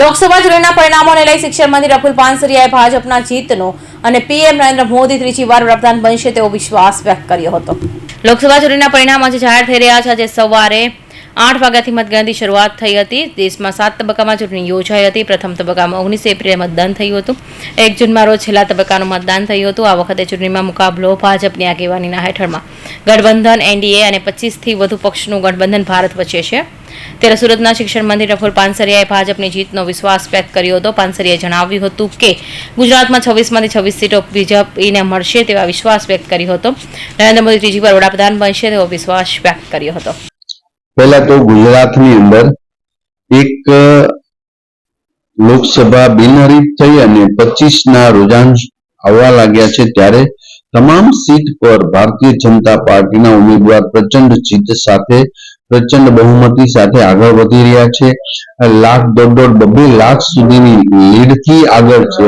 લોકસભા ચૂંટણીના પરિણામોને લઈ શિક્ષણ મંત્રી રફુલ પાનસરિયાએ ભાજપના જીતનો અને પીએમ નરેન્દ્ર મોદી ત્રીજી વાર વડાપ્રધાન બનશે તેવો વિશ્વાસ વ્યક્ત કર્યો હતો. લોકસભા ચૂંટણીના પરિણામ આજે જાહેર થઈ રહ્યા છે. આજે સવારે આઠ વાગ્યાથી મતગણતરી શરૂઆત થઈ હતી. દેશમાં સાત તબક્કામાં ચૂંટણી યોજાઈ હતી. પ્રથમ તબક્કામાં ઓગણીસ એપ્રિલે મતદાન થયું હતું. એક જૂનમાં રોજ છેલ્લા તબક્કાનું મતદાન થયું હતું. આ વખતે ચૂંટણીમાં મુકાબલો ભાજપની આગેવાનીના હેઠળમાં. ગઠબંધન, એનડીએ અને પચીસથી વધુ પક્ષનું ગઠબંધન ભારત વચ્ચે છે. ત્યારે સુરતના શિક્ષણ મંત્રી રફુલ પાનસરિયાએ ભાજપની જીતનો વિશ્વાસ વ્યક્ત કર્યો હતો. પાનસરિયાએ જણાવ્યું હતું કે, ગુજરાતમાં છવ્વીસમાંથી છવ્વીસ સીટો બીજેપીને મળશે તેવા વિશ્વાસ વ્યક્ત કર્યો હતો. નરેન્દ્ર મોદી ત્રીજી વાર વડાપ્રધાન બનશે તેવો વિશ્વાસ વ્યક્ત કર્યો હતો. પહેલા તો ગુજરાતની અંદર એક લોકસભા બિનહરીફ થઈ અને પચીસના રોજાંશ આવવા લાગ્યા છે ત્યારે તમામ સીટ પર ભારતીય જનતા પાર્ટીના ઉમેદવાર પ્રચંડ જીત સાથે, પ્રચંડ બહુમતી સાથે આગળ વધી રહ્યા છે. લાખ, દોઢ દોઢ બબે લાખ સુધીની લીડથી આગળ છે.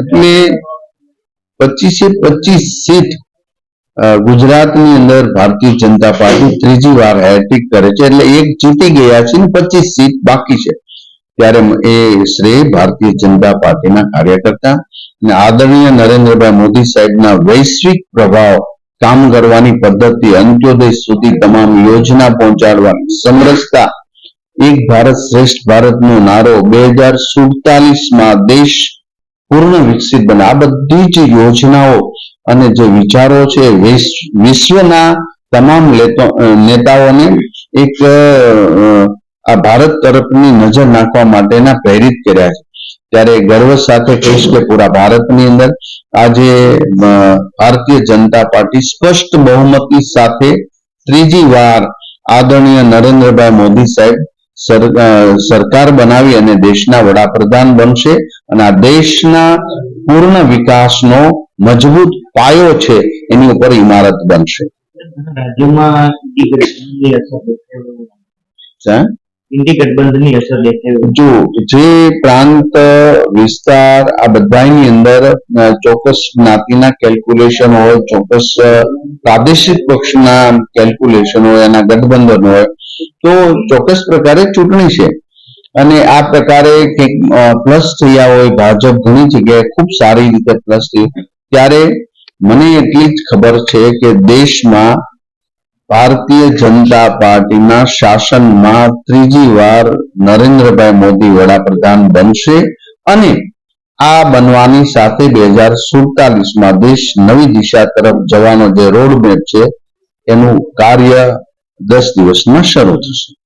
એટલે પચીસે પચીસ સીટ ગુજરાતની અંદર ભારતીય જનતા પાર્ટી ત્રીજી વાર હેટ્રિક કરે છે એટલે એક જીતી ગયા છે ને પચીસ સીટ બાકી છે. ત્યારે એ શ્રેય ભારતીય જનતા પાર્ટીના કાર્યકર્તા અને આદરણીય નરેન્દ્રભાઈ મોદી સાહેબના વૈશ્વિક પ્રભાવ કામ કરવાની પદ્ધતિ અંત્યોદય સુધી તમામ યોજના પહોંચાડવાની સમરસતા એક ભારત શ્રેષ્ઠ ભારતનો નારો બે હજાર સુડતાલીસમાં દેશ પૂર્ણ વિકસિત બને. આ બધી જ યોજનાઓ અને જે વિચારો છે વિશ્વના તમામ નેતાઓને એક આ ભારત તરફની નજર નાખવા માટેના પ્રેરિત કર્યા છે. ત્યારે ગર્વ સાથે કહીશ કે પૂરા ભારતની અંદર આજે ભારતીય જનતા પાર્ટી સ્પષ્ટ બહુમતી સાથે ત્રીજી વાર આદરણીય નરેન્દ્રભાઈ મોદી સાહેબ સરકાર બનાવી અને દેશના વડાપ્રધાન બનશે. અને આ દેશના પૂર્ણ વિકાસનો મજબૂત પાયો છે એની ઉપર ઇમારત બનશે. રાજ્યોમાં ગઠબંધનની અસર જો જે પ્રાંત વિસ્તાર આ બધાની અંદર ચોક્કસ જ્ઞાતિના કેલ્ક્યુલેશન હોય ચોક્કસ પ્રાદેશિક પક્ષના કેલ્ક્યુલેશન હોય એના ગઠબંધન હોય તો ચોક્કસ પ્રકારે ચૂંટણી છે. અને આ પ્રકારે પ્લસ થયા હોય, ભાજપ ઘણી જગ્યાએ ખૂબ સારી રીતે પ્લસ થયું. ત્યારે મને એટલી જ ખબર છે કે દેશમાં ભારતીય જનતા પાર્ટીના શાસનમાં ત્રીજી વાર નરેન્દ્રભાઈ મોદી વડાપ્રધાન બનશે અને આ બનવાની સાથે બે હજાર સુડતાલીસમાં દેશ નવી દિશા તરફ જવાનો જે રોડમેપ છે, એનું કાર્ય દસ દિવસમાં શરૂ થશે.